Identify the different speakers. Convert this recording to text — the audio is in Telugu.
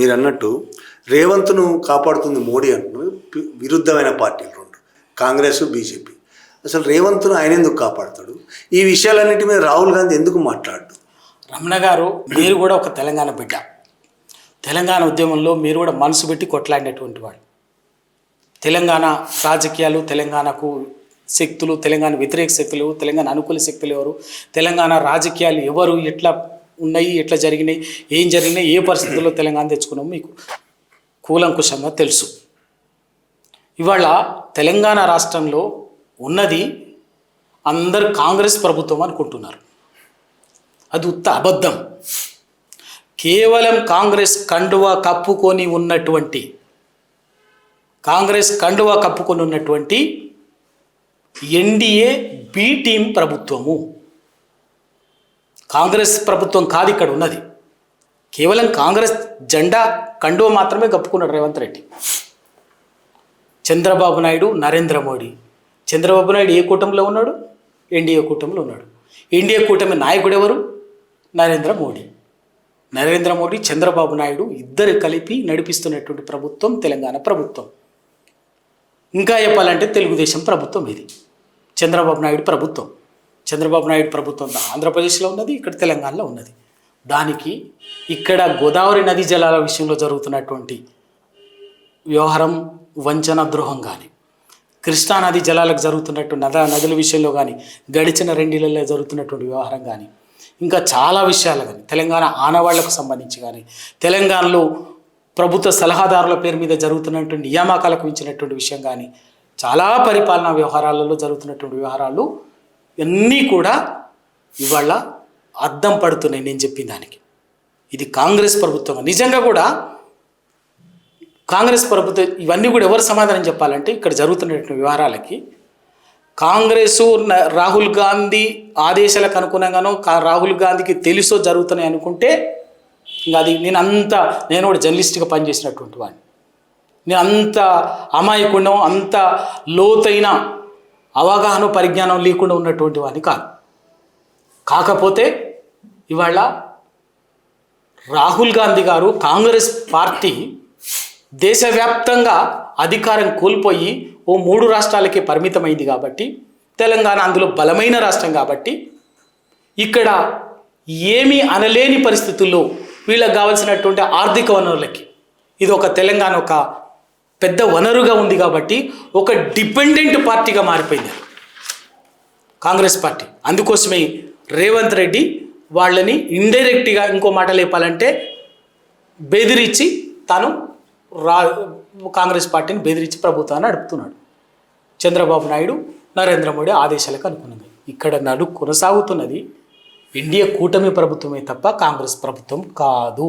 Speaker 1: మీరు అన్నట్టు రేవంత్ను కాపాడుతుంది మోడీ అంటున్నారు. విరుద్ధమైన పార్టీలు రెండు. కాంగ్రెస్ బీజేపీ. అసలు రేవంత్ను ఆయన ఎందుకు కాపాడుతాడు? ఈ విషయాలన్నిటి మీద రాహుల్ గాంధీ ఎందుకు మాట్లాడు
Speaker 2: రమణ గారు మీరు కూడా ఒక తెలంగాణ బిడ్డ. తెలంగాణ ఉద్యమంలో మీరు కూడా మనసు పెట్టి కొట్లాడినటువంటి వాడు. తెలంగాణ రాజకీయాలు తెలంగాణకు శక్తులు తెలంగాణ వ్యతిరేక శక్తులు తెలంగాణ అనుకూల శక్తులు ఎవరు? తెలంగాణ రాజకీయాలు ఎవరు? ఎట్లా ఉన్నాయి ఎట్లా జరిగినాయి ఏం జరిగినాయి ఏ పరిస్థితుల్లో తెలంగాణ తెచ్చుకున్నామో మీకు కూలంకుశంగా తెలుసు. ఇవాళ తెలంగాణ రాష్ట్రంలో ఉన్నది అందరు కాంగ్రెస్ ప్రభుత్వం అనుకుంటున్నారు. అది ఉత్త అబద్ధం. కేవలం కాంగ్రెస్ కండువా కప్పుకొని ఉన్నటువంటి కాంగ్రెస్ కండువా కప్పుకొని ఉన్నటువంటి ఎన్డీఏ బి టీం ప్రభుత్వము. కాంగ్రెస్ ప్రభుత్వం కాదు ఇక్కడ ఉన్నది. కేవలం కాంగ్రెస్ జెండా కండువ మాత్రమే కప్పుకున్నాడు రేవంత్ రెడ్డి. చంద్రబాబు నాయుడు నరేంద్ర మోడీ. చంద్రబాబు నాయుడు ఏ కూటమిలో ఉన్నాడు? ఎన్డీఏ కూటమిలో ఉన్నాడు. ఎన్డీఏ కూటమి నాయకుడు ఎవరు? నరేంద్ర మోడీ. నరేంద్ర మోడీ చంద్రబాబు నాయుడు ఇద్దరు కలిపి నడిపిస్తున్నటువంటి ప్రభుత్వం తెలంగాణ ప్రభుత్వం. ఇంకా చెప్పాలంటే తెలుగుదేశం ప్రభుత్వం ఇది. చంద్రబాబు నాయుడు ప్రభుత్వం. చంద్రబాబు నాయుడు ప్రభుత్వం ఆంధ్రప్రదేశ్లో ఉన్నది ఇక్కడ తెలంగాణలో ఉన్నది. దానికి ఇక్కడ గోదావరి నదీ జలాల విషయంలో జరుగుతున్నటువంటి వ్యవహారం వంచన ద్రోహం కానీ కృష్ణానది జలాలకు జరుగుతున్నట్టు నద నదుల విషయంలో కానీ గడిచిన రెండేళ్ళలో జరుగుతున్నటువంటి వ్యవహారం కానీ ఇంకా చాలా విషయాలు కానీ తెలంగాణ ఆనవాళ్ళకు సంబంధించి కానీ తెలంగాణలో ప్రభుత్వ సలహాదారుల పేరు మీద జరుగుతున్నటువంటి నియామకాలకు ఇచ్చినటువంటి విషయం కానీ చాలా పరిపాలనా వ్యవహారాలలో జరుగుతున్నటువంటి వ్యవహారాలు ఇవన్నీ కూడా ఇవాళ అద్దం పడుతున్నాయి నేను చెప్పిన దానికి. ఇది కాంగ్రెస్ ప్రభుత్వం. నిజంగా కూడా కాంగ్రెస్ ప్రభుత్వం ఇవన్నీ కూడా ఎవరు సమాధానం చెప్పాలంటే ఇక్కడ జరుగుతున్నటువంటి వివరాలకి కాంగ్రెసు రాహుల్ గాంధీ ఆదేశాలకు అనుగుణంగానో కా- రాహుల్ గాంధీకి తెలుసో జరుగుతున్నాయి అనుకుంటే ఇంకా అది నేను అంత నేను కూడా జర్నలిస్ట్గా పనిచేసినటువంటి వాడిని. నేను అంత అమాయకుండా అంత లోతైన అవగాహన పరిజ్ఞానం లేకుండా ఉన్నటువంటి వాడిని కాదు. కాకపోతే ఇవాళ రాహుల్ గాంధీ గారు కాంగ్రెస్ పార్టీ దేశవ్యాప్తంగా అధికారం కోల్పోయి ఓ మూడు రాష్ట్రాలకే పరిమితమైంది కాబట్టి తెలంగాణ అందులో బలమైన రాష్ట్రం కాబట్టి ఇక్కడ ఏమీ అనలేని పరిస్థితుల్లో వీళ్ళకి కావాల్సినటువంటి ఆర్థిక వనరులకి ఇది ఒక తెలంగాణ ఒక పెద్ద వనరుగా ఉంది కాబట్టి ఒక డిపెండెంట్ పార్టీగా మారిపోయింది. కాంగ్రెస్ పార్టీ. అందుకోసమే రేవంత్ రెడ్డి వాళ్ళని ఇండైరెక్ట్గా ఇంకో మాట లేపాలంటే బెదిరించి తాను రా కాంగ్రెస్ పార్టీని బెదిరించి ప్రభుత్వాన్ని నడుపుతున్నాడు. చంద్రబాబు నాయుడు నరేంద్ర మోడీ ఆదేశాలకు అనుకున్నది ఇక్కడ నడు కొనసాగుతున్నది ఇండియా కూటమి ప్రభుత్వమే తప్ప కాంగ్రెస్ ప్రభుత్వం కాదు.